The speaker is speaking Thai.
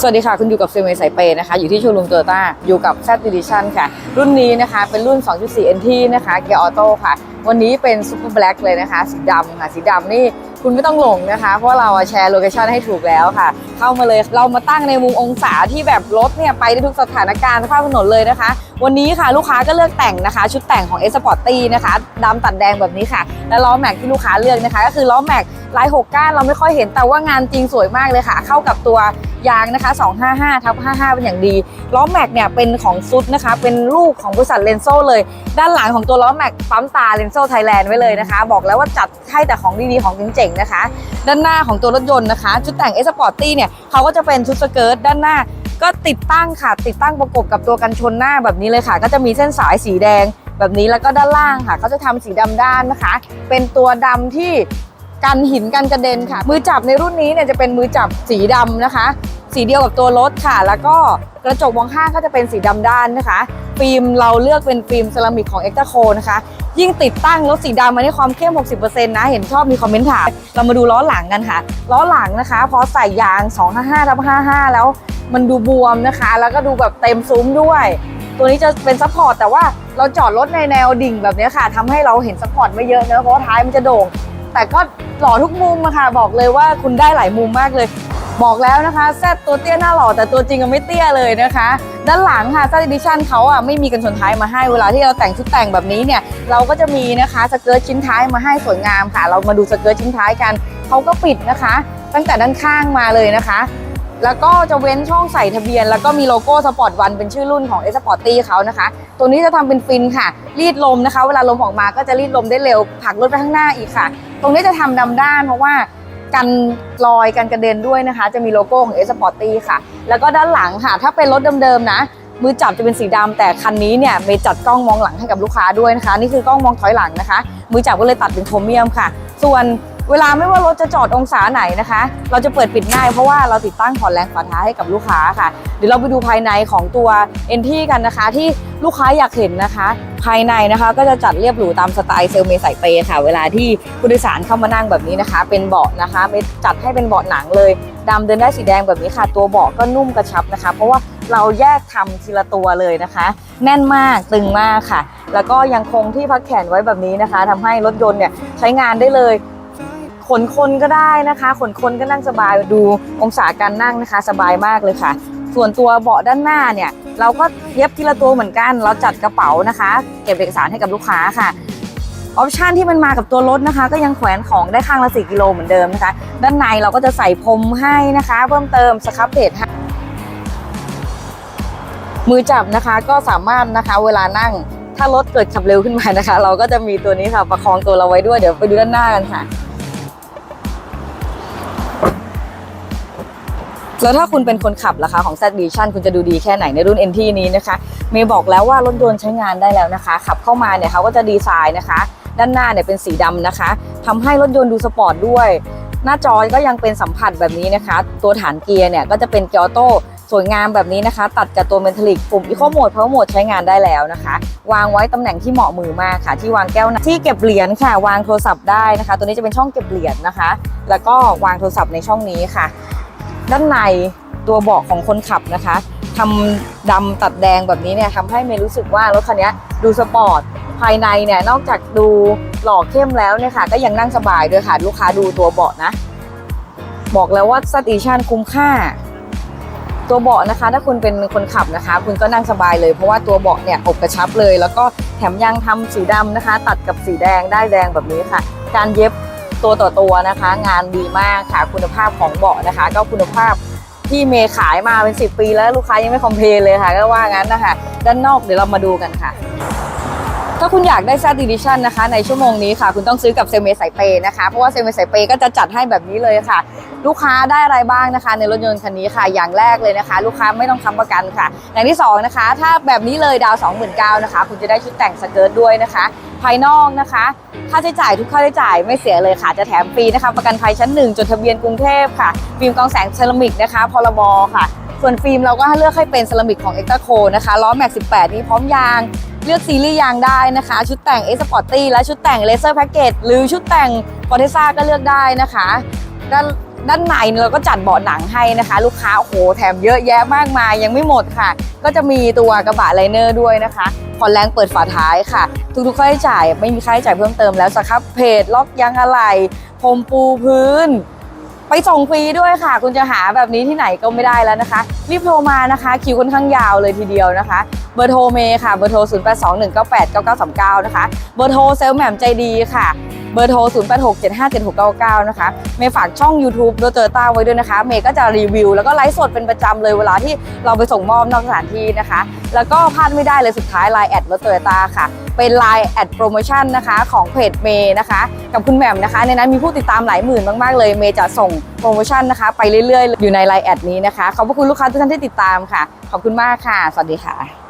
สวัสดีค่ะ คุณอยู่กับเซเมสายเปย์นะคะ อยู่ที่โชว์รูมโตโยต้าอยู่กับ Z Edition ค่ะ รุ่นนี้นะคะ เป็นรุ่น 2.4 NT นะคะเกียร์ออโต้ค่ะ วันนี้เป็น Super Black เลยนะคะ สีดำค่ะ สีดำนี่คุณไม่ต้องหลงนะคะ เพราะเราแชร์โลเคชันให้ถูกแล้วค่ะ เข้ามาเลยเรามาตั้งในมุมองศาที่แบบรถเนี่ยไปได้ทุกสถานการณ์ข้ามถนนเลยนะคะ วันนี้ค่ะลูกค้าก็เลือกแต่งนะคะ ชุดแต่งของ S p o r t y นะคะดำตัดแดงแบบนี้ค่ะ และล้อแม็กที่ลูกค้าเลือกนะคะ ก็คือล้อแม็กลาย6ก้านเราไม่ค่อยเห็นแต่ว่างานจริงสวยมากเลยค่ะ เข้ากับตัว ยางนะคะ 255ทับ55 เป็นอย่างดี ล้อแม็กเนี่ยเป็นของซุดนะคะ เป็นลูกของบริษัทเลนโซเลย ด้านหลังของตัวล้อแม็กปั๊มตาเลนโซไทยแลนด์ไว้เลยนะคะ บอกแล้วว่าจัดให้แต่ของดีๆ ของเจ๋งๆนะคะ ด้านหน้าของตัวรถยนต์นะคะ ชุดแต่ง S Sporty เนี่ยเขาก็จะเป็นชุดสเกิร์ตด้านหน้าก็ติดตั้งค่ะ ติดตั้งประกบกับตัวกันชนหน้าแบบนี้เลยค่ะ ก็จะมีเส้นสายสีแดงแบบนี้แล้วก็ด้านล่างค่ะเขาจะทำสีดำด้านนะคะ เป็นตัวดำที่ กันหินกันกระเด็นค่ะ มือจับในรุ่นนี้เนี่ยจะเป็นมือจับสีดำนะคะ สีเดียวกับตัวรถค่ะ แล้วก็กระจกมองข้างก็จะเป็นสีดำด้านนะคะ ฟิล์มเราเลือกเป็นฟิล์มเซรามิกของเอ็กซ์โคนะคะ ยิ่งติดตั้งรถสีดำมาได้ความเข้ม 60%นะ เห็นชอบมีคอมเมนต์ถามเรามาดูล้อหลังกันค่ะ ล้อหลังนะคะ พอใส่ยาง 255ทับ55 แล้วมันดูบวมนะคะ แล้วก็ดูแบบเต็มซุ้มด้วย ตัวนี้จะเป็นซัพพอร์ตแต่ว่าเราจอดรถในแนวดิ่งแบบนี้ค่ะทำให้เราเห็นซัพพอร์ตไม่เยอะเนอะเพราะท้ายมันจะโด่ง แต่ก็หล่อทุกมุมอะค่ะ บอกเลยว่าคุณได้หลายมุมมากเลย บอกแล้วนะคะแซดตัวเตี้ยหน้าหล่อแต่ตัวจริงก็ไม่เตี้ยเลยนะคะ ด้านหลังค่ะแซดดิชั่นเขาอะไม่มีกันชนท้ายมาให้เวลาที่เราแต่งชุดแต่งแบบนี้เนี่ย เราก็จะมีนะคะสเกิร์ตชิ้นท้ายมาให้สวยงามค่ะ เรามาดูสเกิร์ตชิ้นท้ายกันเขาก็ปิดนะคะ ตั้งแต่ด้านข้างมาเลยนะคะแล้วก็จะเว้นช่องใส่ทะเบียน แล้วก็มีโลโก้สปอร์ตวันเป็นชื่อรุ่นของ S Sporty เขานะคะ ตัวนี้จะทำเป็นฟินค่ะ รีดลมนะคะ เวลาลมออกมาก็จะรีดลมได้เร็วผลักรถไปข้างหน้าอีกค่ะ ตรงนี้จะทำดำด้านเพราะว่ากันลอยกันกระเด็นด้วยนะคะ จะมีโลโก้ของ S Sporty ค่ะ แล้วก็ด้านหลังค่ะ ถ้าเป็นรถเดิมๆนะ มือจับจะเป็นสีดำแต่คันนี้เนี่ยมีจัดกล้องมองหลังให้กับลูกค้าด้วยนะคะ นี่คือกล้องมองถอยหลังนะคะ มือจับก็เลยตัดเป็นโครเมียมค่ะ ส่วน เวลาไม่ว่ารถจะจอดองศาไหนนะคะ เราจะเปิดปิดง่ายเพราะว่าเราติดตั้งถอดแรงฝาท้ายให้กับลูกค้าค่ะ เดี๋ยวเราไปดูภายในของตัว NT กันนะคะ ที่ลูกค้าอยากเห็นนะคะ ภายในนะคะก็จะจัดเรียบหรูตามสไตล์เซลเมสายเปย์ค่ะ เวลาที่ผู้โดยสารเข้ามานั่งแบบนี้นะคะ เป็นเบาะนะคะไม่จัดให้เป็นเบาะหนังเลยดำเดินได้สีแดงแบบนี้ค่ะ ตัวเบาะก็นุ่มกระชับนะคะ เพราะว่าเราแยกทำทีละตัวเลยนะคะ แน่นมากตึงมากค่ะ แล้วก็ยังคงที่พักแขนไว้แบบนี้นะคะทำให้รถยนต์เนี่ยใช้งานได้เลย ขนคนก็ได้นะคะ ขนคนก็นั่งสบายดูองศาการนั่งนะคะ สบายมากเลยค่ะ ส่วนตัวเบาะด้านหน้าเนี่ย เราก็เย็บทีละตัวเหมือนกัน เราจัดกระเป๋านะคะ เก็บเอกสารให้กับลูกค้าค่ะออปชันที่มันมากับตัวรถนะคะ ก็ยังแขวนของได้ข้างละ4กิโลเหมือนเดิมนะคะ ด้านในเราก็จะใส่พรมให้นะคะ เพิ่มเติมสครับเพจมือจับนะคะก็สามารถนะคะเวลานั่งถ้ารถเกิดขับเร็วขึ้นมานะคะ เราก็จะมีตัวนี้ค่ะประคองตัวเราไว้ด้วยเดี๋ยวไปดูด้านหน้ากันค่ะ แล้วถ้าคุณเป็นคนขับล่ะคะของ Z Edition คุณจะดูดีแค่ไหนในรุ่น NT นี้นะคะเมย์บอกแล้วว่ารถยนต์ใช้งานได้แล้วนะคะ ขับเข้ามาเนี่ยเขาก็จะดีไซน์นะคะ ด้านหน้าเนี่ยเป็นสีดำนะคะทำให้รถยนต์ดูสปอร์ตด้วย หน้าจอก็ยังเป็นสัมผัสแบบนี้นะคะ ตัวฐานเกียร์เนี่ยก็จะเป็นเกียร์ออโต้สวยงามแบบนี้นะคะ ตัดกับตัวเมทัลลิกปุ่ม Eco Mode Power Mode ใช้งานได้แล้วนะคะ วางไว้ตำแหน่งที่เหมาะมือมากค่ะ ที่วางแก้วน้ำที่เก็บเหรียญค่ะ วางโทรศัพท์ได้นะคะ ตัวนี้จะเป็นช่องเก็บเหรียญนะคะ แล้วก็วางโทรศัพท์ในช่องนี้ค่ะ ด้านในตัวเบาะของคนขับนะคะทำดำตัดแดงแบบนี้เนี่ยทำให้เมย์รู้สึกว่ารถคันนี้ดูสปอร์ตภายในเนี่ยนอกจากดูหล่อเข้มแล้วเนี่ยค่ะก็ยังนั่งสบายด้วยค่ะลูกค้าดูตัวเบาะนะ บอกแล้วว่าสติชันคุ้มค่า ตัวเบาะนะคะ ถ้าคุณเป็นคนขับนะคะ คุณก็นั่งสบายเลย เพราะว่าตัวเบาะเนี่ยอบกระชับเลย แล้วก็แถมยังทำสีดำนะคะ ตัดกับสีแดงได้แดงแบบนี้ค่ะ การเย็บ ตัวต่อตัวนะคะ งานดีมากค่ะคุณภาพของเบาะนะคะ ก็คุณภาพที่เมย์ขายมาเป็น 10 ปีแล้วลูกค้ายังไม่คอมเพลนเลยค่ะ ก็ว่างั้นนะคะด้านนอกเดี๋ยวเรามาดูกันค่ะ ถ้าคุณอยากได้ Z Edition นะคะ ในชั่วโมงนี้ค่ะ คุณต้องซื้อกับเซเมสายเปย์นะคะ เพราะว่าเซเมสายเปย์ก็จะจัดให้แบบนี้เลยค่ะ ลูกค้าได้อะไรบ้างนะคะ ในรถยนต์คันนี้ค่ะ อย่างแรกเลยนะคะ ลูกค้าไม่ต้องค้ำประกันค่ะ อย่างที่สองนะคะ ถ้าแบบนี้เลยดาว29,000นะคะ คุณจะได้ชุดแต่งสเกิร์ตด้วยนะคะ ภายนอกนะคะ ค่าใช้จ่ายทุกค่าใช้จ่ายไม่เสียเลยค่ะ จะแถมฟรีนะคะ ประกันภัยชั้นหนึ่งจดทะเบียนกรุงเทพค่ะ ฟิล์มกองแสงเซรามิกนะคะ พรบค่ะ ส่วนฟิล์มเราก็ให้เลือกให้เป็นเซรามิกของเอ็กต c โคนะคะ ล้อแม็ก18 นี้พร้อมยาง เลือกซีรีส์ยางได้นะคะ ชุดแต่ง S Sporty และชุดแต่ง Laser Package หรือชุดแต่ง f o r t e z a ก็เลือกได้นะคะ ด้านด้านในเราก็จัดเบาะหนังให้นะคะ ลูกค้าโอ้โหแถมเยอะแยะมากมายยังไม่หมดค่ะ ก็จะมีตัวกระบะไลเนอร์ด้วยนะคะผ่อนแรงเปิดฝาท้ายค่ะ ทุกๆค่าใช้จ่ายไม่มีค่าใช้จ่ายเพิ่มเติมแล้วสครับเพจล็อกยางอะไหล่พรมปูพื้น ไปส่งฟรีด้วยค่ะ คุณจะหาแบบนี้ที่ไหนก็ไม่ได้แล้วนะคะ รีบโทรมานะคะ คิวค่อนข้างยาวเลยทีเดียวนะคะ เบอร์โทรเมย์ค่ะ เบอร์โทร 0 8 2 1 9 8 9 9 3 9 นะคะ เบอร์โทรเซลลแหม่มใจดีค่ะ เบอร์โทร 0 8 6 7 5 7 6 9 9 นะคะ เมย์ฝากช่อง YouTube โดเตอร์ต้าไว้ด้วยนะคะ เมย์ก็จะรีวิว แล้วก็ไลฟ์สดเป็นประจำเลยเวลาที่เราไปส่งมอบนอกสถานที่นะคะ แล้วก็พลาดไม่ได้เลยสุดท้าย Line แอดรถโตโยต้าค่ะ เป็น Line แอดโปรโมชั่นนะคะของเพจเมย์นะคะ กับคุณแหม่มนะคะ ในนั้นมีผู้ติดตามหลายหมื่นมากๆเลย เมย์จะส่งโปรโมชั่นนะคะไปเรื่อยๆ อยู่ใน Line แอดนี้นะคะ ขอบพระคุณลูกค้าทุกท่านที่ติดตามค่ะ ขอบคุณมากค่ะ สวัสดีค่ะ